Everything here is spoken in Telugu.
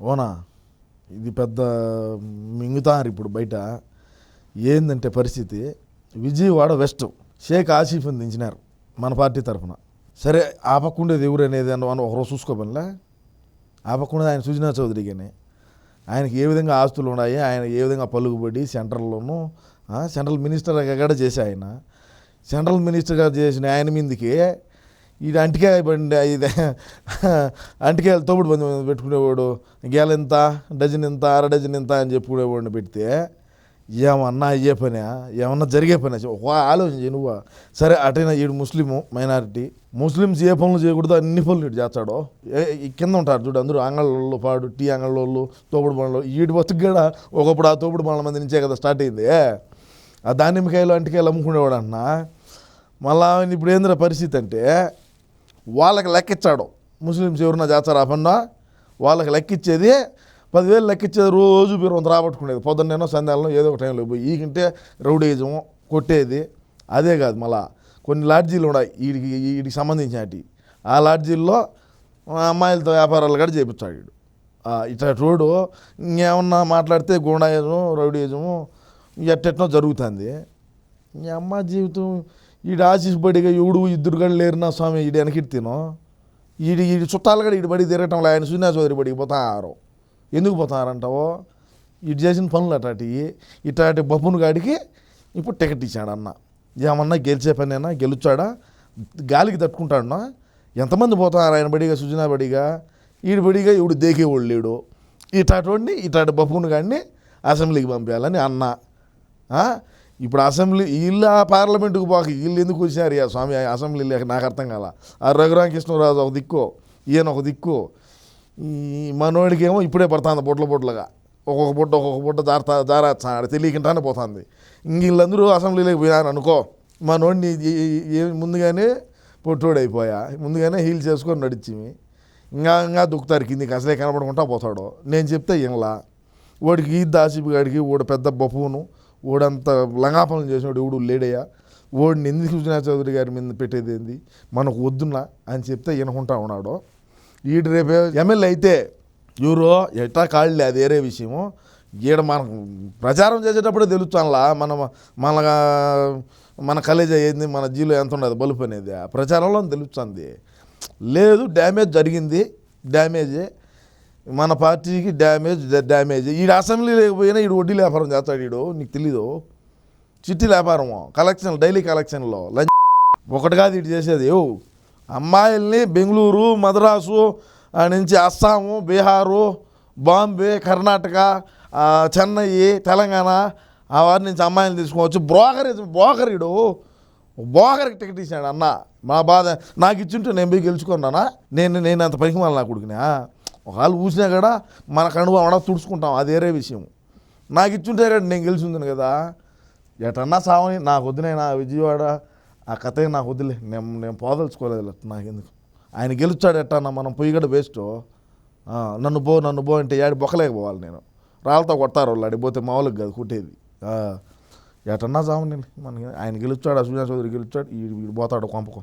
ఓనా? ఇది పెద్ద మింగుతారు ఇప్పుడు బయట. ఏందంటే పరిస్థితి? విజయవాడ వెస్ట్. షేక్ ఆసిఫ్ని దించినారు మన పార్టీ తరఫున. సరే ఆపకుండేది ఎవరు అనేది అని ఒకరోజు చూసుకోబనిలే ఆపకుండా ఆయన సుజనా చౌదరి కానీ ఆయనకి ఏ విధంగా ఆస్తులు ఉన్నాయి? ఆయన ఏ విధంగా పలుకుబడి సెంట్రల్లోనూ సెంట్రల్ మినిస్టర్ కూడా చేసే ఆయన సెంట్రల్ మినిస్టర్గా చేసిన ఆయన మీదకి ఈ అంటికాయ బండి ఇది అంటికాయలు తోపుడు బండి పెట్టుకునేవాడు. గేల ఎంత డజన్ ఎంత అర డజన్ ఎంత అని చెప్పుకునేవాడిని పెడితే ఏమన్నా అయ్యే పని ఏమన్నా జరిగే పని. ఒక ఆలోచన చేయి నువ్వు. సరే అటైనా ఈడు ముస్లిము మైనారిటీ. ముస్లిమ్స్ ఏ పనులు చేయకూడదు అన్ని పనులు ఇటు చేస్తాడు. ఏ- ఈ కింద ఉంటారు చూడు అందరూ అంగళ్ళోళ్ళు పాడు టీ అంగళ్ళోళ్ళు తోపుడు బండ్లు. ఈడు బతుకు కూడా ఒకప్పుడు ఆ తోపుడు బండ్ల మంది నుంచే కదా స్టార్ట్ అయింది. ఆ దానిమ్మకాయలు అంటికాయలు అమ్ముకునేవాడు అన్నా మళ్ళా ఇప్పుడు ఏందిరా పరిస్థితి అంటే వాళ్ళకి లెక్కిచ్చాడు. ముస్లిమ్స్ ఎవరన్నా చేస్తారు ఆ వాళ్ళకి లెక్కిచ్చేది పదివేలు లెక్కిచ్చేది రోజు మీరు వంద రాబట్టుకునేది. పొద్దున్నేనో సంధ్యాలను ఏదో ఒక టైంలో పోయి. ఈకంటే రౌడీజం కొట్టేది అదే కాదు మళ్ళా. కొన్ని లాడ్జీలు ఉన్నాయి వీడికి వీడికి సంబంధించినవి ఆ లాడ్జీల్లో అమ్మాయిలతో వ్యాపారాలు కూడా చేపించాడు వీడు. ఇట్లా రోడ్డు ఇంకేమన్నా మాట్లాడితే గూండాయిజము రౌడీజము ఎట్టెట్నో జరుగుతుంది. ఈ అమ్మ జీవితం ఈడు ఆశిషబడిగా ఎవడు ఇద్దరు కానీ లేరు నా స్వామి? ఈడు వెనకిడి తిను ఈడు ఈడు చుట్టాలు కూడా ఈడు బడి తిరగటంలో ఆయన సునీనా చౌదరి బడికి పోతారు. ఎందుకు పోతారంటావో? ఇటు చేసిన పనులు అటాటివి ఇటాటి బొప్పును గాడికి ఇప్పుడు టికెట్ ఇచ్చాడు అన్న ఏమన్నా గెలిచే పనేనా? గెలుచాడా? గాలికి తట్టుకుంటాడన్నా? ఎంతమంది పోతారు ఆయన బడిగా సుజనా బడిగా? ఈడు బడిగా ఈడు దేకేవాడు లేడు. ఇటాటోడిని ఇటాటి బొప్పును గాడిని అసెంబ్లీకి పంపించాలని అన్న. ఇప్పుడు అసెంబ్లీ వీళ్ళు ఆ పార్లమెంటుకు పోక వీళ్ళు ఎందుకు వచ్చినారు ఇక స్వామి అసెంబ్లీ లేక నాకు అర్థం కాల. ఆ రఘురామకృష్ణరాజు ఒక దిక్కు ఈయన ఒక దిక్కు. ఈ మనోడికి ఏమో ఇప్పుడే పడుతుంది బొట్ల బొట్లుగా ఒక్కొక్క బుట్ట ఒక్కొక్క బుట్ట జారుతా జారేస్తాడు తెలియకుండానే పోతుంది. ఇంక వీళ్ళందరూ అసెంబ్లీలోకి పోయాను అనుకో మనోడిని ముందుగానే పొట్టోడు అయిపోయా ముందుగానే హీల్ చేసుకొని నడిచిమి. ఇంకా ఇంకా దుక్కుతారు కిందికి అసలే కనపడకుండా పోతాడు. నేను చెప్తే ఇంలా వాడికి ఈ దాసిపు గాడికి వాడు పెద్ద బపువును ఓడంత లంగాపనం చేసినాడు ఎవడు లేడయ్యా? ఓడిని ఎందుకు సుజనా చౌదరి గారి మీద పెట్టేది ఏంది? మనకు వద్దున్నా అని చెప్తే వినకుంటా ఉన్నాడు? ఈడు రేపు ఎమ్మెల్యే అయితే ఎవరో ఎట్టా కాళ్ళే అది వేరే విషయము. ఈడ మనం ప్రచారం చేసేటప్పుడే తెలుస్తానులా మన మన మన కలేజ్ అయ్యింది మన జీలో ఎంత ఉండదు బలుపు అనేది. ఆ ప్రచారంలో తెలుస్తుంది. లేదు డ్యామేజ్ జరిగింది డ్యామేజే. మన పార్టీకి డ్యామేజ్ డ్యామేజ్. ఈడు అసెంబ్లీ లేకపోయినా ఈడు వడ్డీ వ్యాపారం చేస్తాడు ఈడు. నీకు తెలీదు. చిట్టి వ్యాపారం కలెక్షన్ డైలీ కలెక్షన్లో. లంచ్ ఒకటి కాదు ఇటు చేసేది. అమ్మాయిల్ని బెంగళూరు మద్రాసు నుంచి అస్సాము బీహారు బాంబే కర్ణాటక చెన్నై తెలంగాణ ఆ వారి నుంచి అమ్మాయిలు తీసుకోవచ్చు బ్రోకర్ బ్రోకర్ ఇడు టికెట్ ఇచ్చాడు అన్న. మా బాధ నాకు ఇచ్చుంటే నేను పోయి గెలుచుకున్నానా నేను నేను అంత పనికి నా కొడుకునా. ఒకవేళ ఊసినా కూడా మన కనువ అడ తుడుచుకుంటాం. అది వేరే విషయం. నాకు ఇచ్చుంటే కదా నేను గెలిచింది కదా. ఎటన్నా సావని నాకు వద్దునైనా విజయవాడ ఆ కథ నాకు వద్దులే. నేను నేను పోదలుచుకోలేదు నాకు ఎందుకు ఆయన గెలుచాడు ఎట్టన్నా మనం పొయ్యి కూడా వేస్ట్. నన్ను పో నన్ను పో అంటే ఏడు బొక్కలేకపోవాలి నేను. రాళ్ళతో కొడతారు వాళ్ళు అడిగిపోతే మామూలుగా కాదు కుట్టేది. ఎటన్నా సావని మనకి ఆయన గెలుచాడు అశ్వినా చౌదరి గెలుచాడు వీడు వీడు పోతాడు కొంపకం